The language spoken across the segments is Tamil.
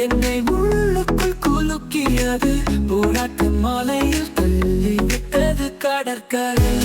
என்னை உள்ளுக்குள் குலுக்கியது. போராட்ட மாலையில் தள்ளி விட்டது கடற்கரை.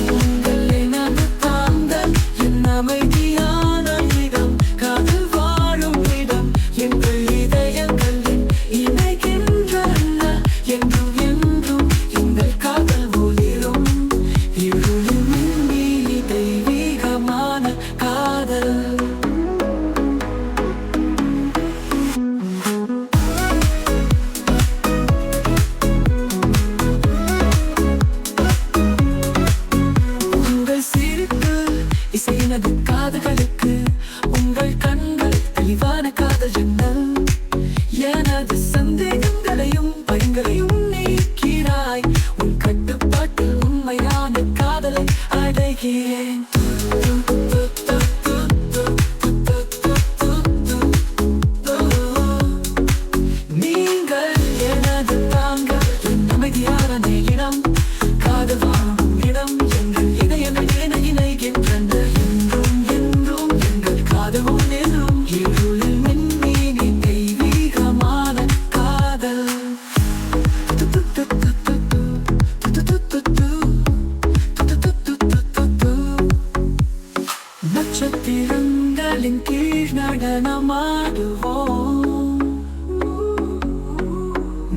நட்சத்திரங்களின் கீழ் நடனமாடுவோம்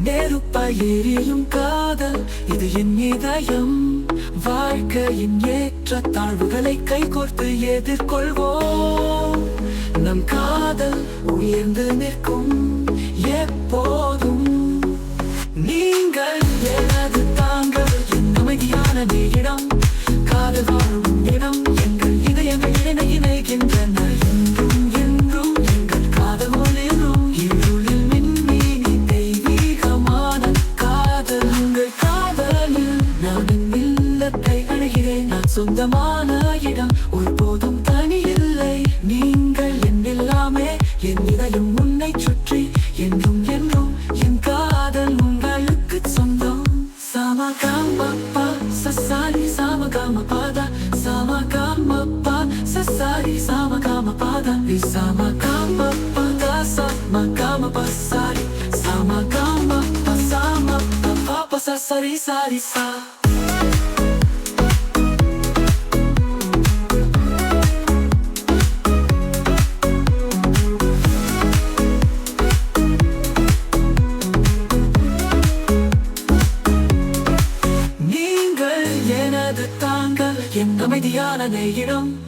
நெருப்பயிரிலும் காதல் இது என் இதயம். வாழ்க்கையின் ஏற்ற தாழ்வுகளை கைகோர்த்து எதிர்கொள்வோம். நம் காதல் உயர்ந்து நிற்கும் எப்போதும். நீங்கள் எனது தாங்கள் என் அமைதியான இடம் காதல் வாழும் இடம். நான் சொந்தமான இடம் ஒருபோதும் தனி இல்லை நீங்கள் என் எல்லாமே என் இதயம் உன்னை சுற்றி. என்றும் என்றும் என் காதல் உங்களுக்கு சொந்தம். சமகமப்பா சசாரி சமகமபத சமகமப்பா சசாரி சமகமபத சமகமபத சமகமபசாரி சமகமப்ப பாப்பா சசாரி சாரி சா. எனது தாங்கள் என் அமைதியான இடம்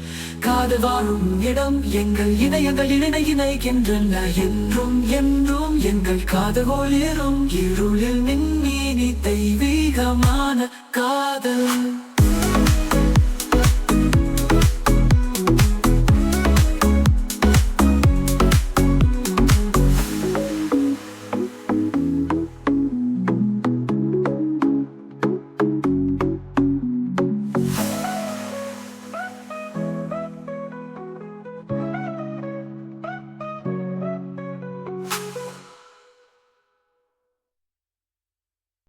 காது வாழும் இடம் எங்கள் இணையங்கள் இணை இணைகின்றன. என்றும் என்றும் எங்கள் காதுகோள் ஒளிரும் இருளில் மின்மீனி தெய்வீகமான காதல்.